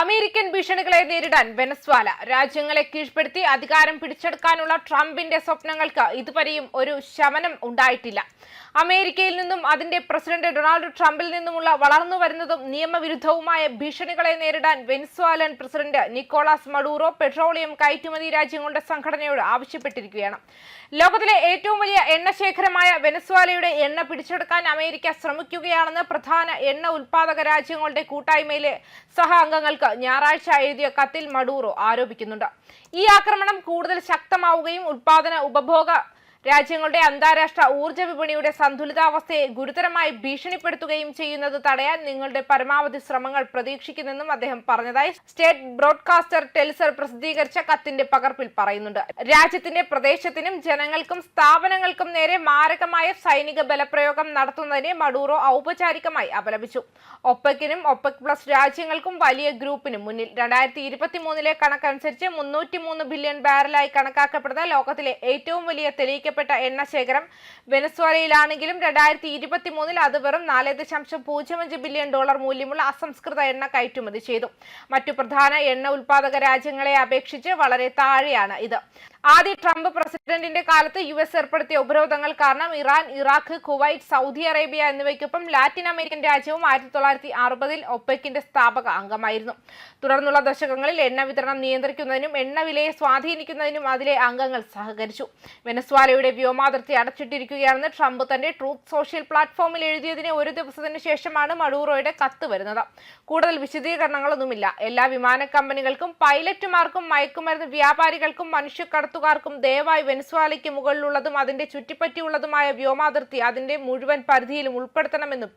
American ഭീഷണികളെ നേരിടാൻ വെനസ്വാല രാജ്യങ്ങളെ കീഴ്പ്പെടുത്തി അധികാരം പിടിച്ചെടുക്കാനുള്ള ട്രംപിന്റെ സ്വപ്നങ്ങൾക്ക് ഇതുവരെയും ഒരു ശമനം ഉണ്ടായിട്ടില്ല. അമേരിക്കയിൽ നിന്നും അതിന്റെ പ്രസിഡന്റ് ഡൊണാൾഡ് ട്രംപിൽ നിന്നുമുള്ള വളർന്നു വരുന്നതും നിയമവിരുദ്ധവുമായ ഭീഷണികളെ നേരിടാൻ Venezuelan president Nicolas Maduro petroleum കയറ്റുമതി രാജ്യങ്ങളുടെ സംഘടനയോട് ആവശ്യപ്പെട്ടിരിക്കുകയാണ്. ലോകത്തിലെ ഏറ്റവും വലിയ എണ്ണശേഖരമായ വെനസ്വാലയുടെ എണ്ണ പിടിച്ചെടുക്കാൻ അമേരിക്ക ശ്രമിക്കുകയാണെന്ന് പ്രധാന എണ്ണ ഉൽപാദക രാജ്യങ്ങളുടെ കൂട്ടായ്മയിലെ സഹ അംഗങ്ങൾക്ക് ഞായറാഴ്ച എഴുതിയ കത്തിൽ മഡൂറോ ആരോപിക്കുന്നുണ്ട്. ഈ ആക്രമണം കൂടുതൽ ശക്തമാവുകയും ഉൽപാദന ഉപഭോഗ രാജ്യങ്ങളുടെ അന്താരാഷ്ട്ര ഊർജ വിപണിയുടെ സന്തുലിതാവസ്ഥയെ ഗുരുതരമായി ഭീഷണിപ്പെടുത്തുകയും ചെയ്യുന്നത് തടയാൻ നിങ്ങളുടെ പരമാവധി ശ്രമങ്ങൾ പ്രതീക്ഷിക്കുന്നെന്നും അദ്ദേഹം പറഞ്ഞതായി സ്റ്റേറ്റ് ബ്രോഡ്കാസ്റ്റർ ടെലിസർ പ്രസിദ്ധീകരിച്ച കത്തിന്റെ പകർപ്പിൽ പറയുന്നുണ്ട്. രാജ്യത്തിന്റെ പ്രദേശത്തിനും ജനങ്ങൾക്കും സ്ഥാപനങ്ങൾക്കും നേരെ മാരകമായ സൈനിക ബലപ്രയോഗം നടത്തുന്നതിനെ മഡൂറോ ഔപചാരികമായി അപലപിച്ചു. ഒപ്പക്കിനും ഒപ്പക് പ്ലസ് രാജ്യങ്ങൾക്കും വലിയ ഗ്രൂപ്പിനും മുന്നിൽ രണ്ടായിരത്തി ഇരുപത്തി മൂന്നിലെ കണക്കനുസരിച്ച് മുന്നൂറ്റി മൂന്ന് ബില്യൺ ബാരലായി കണക്കാക്കപ്പെടുന്ന ലോകത്തിലെ ഏറ്റവും വലിയ തെളിയിക്കപ്പെട്ട എണ്ണ ശേഖരം വെനസ്വേലയിലാണെങ്കിലും രണ്ടായിരത്തി ഇരുപത്തി മൂന്നിൽ അത് വെറും നാല് ദശാംശം പൂജ്യം അഞ്ച് ബില്യൺ ഡോളർ മൂല്യമുള്ള അസംസ്കൃത എണ്ണ കയറ്റുമതി ചെയ്തു. മറ്റു പ്രധാന എണ്ണ ഉൽപാദക രാജ്യങ്ങളെ അപേക്ഷിച്ച് വളരെ താഴെയാണ് ഇത്. ആദ്യ ട്രംപ് പ്രസിഡന്റിന്റെ കാലത്ത് യു എസ് ഏർപ്പെടുത്തിയ ഉപരോധങ്ങൾ കാരണം Iran Iraq Kuwait Saudi Arabia എന്നിവയ്ക്കൊപ്പം ലാറ്റിൻ അമേരിക്കൻ രാജ്യവും ആയിരത്തി തൊള്ളായിരത്തി അറുപതിൽ ഒപ്പക്കിന്റെ സ്ഥാപക അംഗമായിരുന്നു. തുടർന്നുള്ള ദശകങ്ങളിൽ എണ്ണ വിതരണം നിയന്ത്രിക്കുന്നതിനും എണ്ണ വിലയെ സ്വാധീനിക്കുന്നതിനും അതിലെ അംഗങ്ങൾ സഹകരിച്ചു. വെനസ്വാലയുടെ വ്യോമാതിർത്തി അടച്ചിട്ടിരിക്കുകയാണെന്ന് ട്രംപ് തന്റെ ട്രൂത്ത് സോഷ്യൽ പ്ലാറ്റ്ഫോമിൽ എഴുതിയതിന് ഒരു ദിവസത്തിന് ശേഷമാണ് മഡൂറോയുടെ കത്ത് വരുന്നത്. കൂടുതൽ വിശദീകരണങ്ങളൊന്നുമില്ല. എല്ലാ വിമാന കമ്പനികൾക്കും പൈലറ്റുമാർക്കും മയക്കുമരുന്ന് വ്യാപാരികൾക്കും മനുഷ്യക്കടത്തുകാർക്കും ദയവായി വെനസ്വാലയ്ക്ക് മുകളിലുള്ളതും അതിന്റെ ചുറ്റിപ്പറ്റിയുള്ളതുമായ വ്യോമാതിർത്തി അതിന്റെ മുഴുവൻ പരിധിയിലും ഉൾപ്പെടുത്തണമെന്നും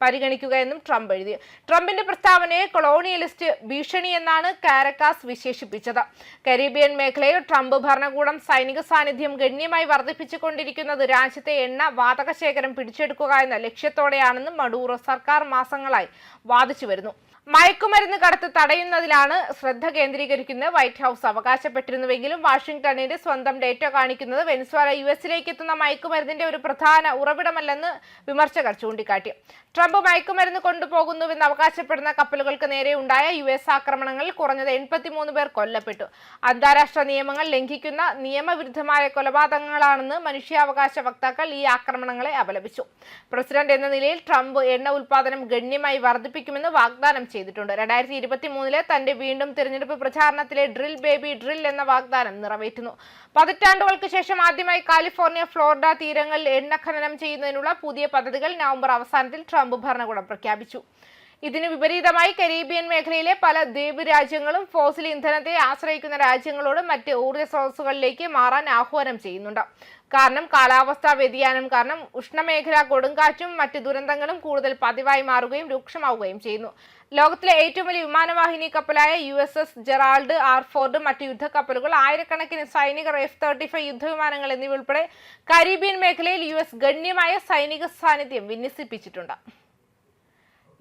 പരിഗണിക്കുക എന്നും ട്രംപ് എഴുതി. ട്രംപിന്റെ പ്രസ്താവനയെ കൊളോണിയലിസ്റ്റ് ഭീഷണി എന്നാണ് കാരക്കാസ് വിശേഷിപ്പിച്ചത്. കരീബിയൻ മേഖലയിൽ ട്രംപ് ഭരണകൂടം സൈനിക സാന്നിധ്യം ഗണ്യമായി വർദ്ധിപ്പിച്ചുകൊണ്ടിരിക്കുന്നത് രാജ്യത്തെ എണ്ണ വാതക ശേഖരം പിടിച്ചെടുക്കുക എന്ന ലക്ഷ്യത്തോടെയാണെന്നും മഡൂറോ സർക്കാർ മാസങ്ങളായി വാദിച്ചു വരുന്നു. മയക്കുമരുന്ന് കടത്ത് തടയുന്നതിലാണ് ശ്രദ്ധ കേന്ദ്രീകരിക്കുന്നത്. വൈറ്റ് ഹൗസ് അവകാശപ്പെട്ടിരുന്നുവെങ്കിലും വാഷിംഗ്ടണിന്റെ സ്വന്തം ഡേറ്റ കാണിക്കുന്നത് വെനിസ്വാല യു എസിലേക്ക് എത്തുന്ന മയക്കുമരുന്നിന്റെ ഒരു പ്രധാന ഉറവിടമല്ലെന്ന് വിമർശകർ ചൂണ്ടിക്കാട്ടി. ട്രംപ് മയക്കുമരുന്ന് കൊണ്ടുപോകുന്നുവെന്ന് അവകാശപ്പെടുന്ന കപ്പലുകൾക്ക് നേരെ ഉണ്ടായ യു എസ് ആക്രമണങ്ങളിൽ കുറഞ്ഞത് എൺപത്തിമൂന്ന് പേർ കൊല്ലപ്പെട്ടു. അന്താരാഷ്ട്ര നിയമങ്ങൾ ലംഘിക്കുന്ന നിയമവിരുദ്ധമായ കൊലപാതകങ്ങളാണെന്ന് മനുഷ്യാവകാശ വക്താക്കൾ ഈ ആക്രമണങ്ങളെ അപലപിച്ചു. പ്രസിഡന്റ് എന്ന നിലയിൽ ട്രംപ് എണ്ണ ഉൽപാദനം ഗണ്യമായി വർദ്ധിപ്പിക്കുമെന്ന് വാഗ്ദാനം ചെയ്തിട്ടുണ്ട്. രണ്ടായിരത്തി ഇരുപത്തി മൂന്നിലെ തന്റെ വീണ്ടും തിരഞ്ഞെടുപ്പ് പ്രചാരണത്തിലെ ഡ്രിൽ ബേബി ഡ്രിൽ എന്ന വാഗ്ദാനം നിറവേറ്റുന്നു. പതിറ്റാണ്ടുകൾക്ക് ശേഷം ആദ്യമായി കാലിഫോർണിയ ഫ്ലോറിഡ തീരങ്ങളിൽ എണ്ണ ഖനനം ചെയ്യുന്നതിനുള്ള പുതിയ പദ്ധതികൾ നവംബർ അവസാനത്തിൽ ട്രംപ് ഭരണകൂടം പ്രഖ്യാപിച്ചു. ഇതിന് വിപരീതമായി കരീബിയൻ മേഖലയിലെ പല ദ്വീപ് രാജ്യങ്ങളും ഫോസിൽ ഇന്ധനത്തെ ആശ്രയിക്കുന്ന രാജ്യങ്ങളോട് മറ്റ് ഊർജ സ്രോതസ്സുകളിലേക്ക് മാറാൻ ആഹ്വാനം ചെയ്യുന്നുണ്ട്. കാരണം കാലാവസ്ഥാ വ്യതിയാനം കാരണം ഉഷ്ണമേഖല കൊടുങ്കാറ്റും മറ്റ് ദുരന്തങ്ങളും കൂടുതൽ പതിവായി മാറുകയും രൂക്ഷമാവുകയും ചെയ്യുന്നു. ലോകത്തിലെ ഏറ്റവും വലിയ വിമാനവാഹിനി കപ്പലായ U S S Gerald R Ford മറ്റ് യുദ്ധക്കപ്പലുകൾ ആയിരക്കണക്കിന് സൈനികർ എഫ് തേർട്ടി ഫൈവ് യുദ്ധവിമാനങ്ങൾ എന്നിവ ഉൾപ്പെടെ കരീബിയൻ മേഖലയിൽ യു എസ് ഗണ്യമായ സൈനിക സാന്നിധ്യം വിന്യസിപ്പിച്ചിട്ടുണ്ട്.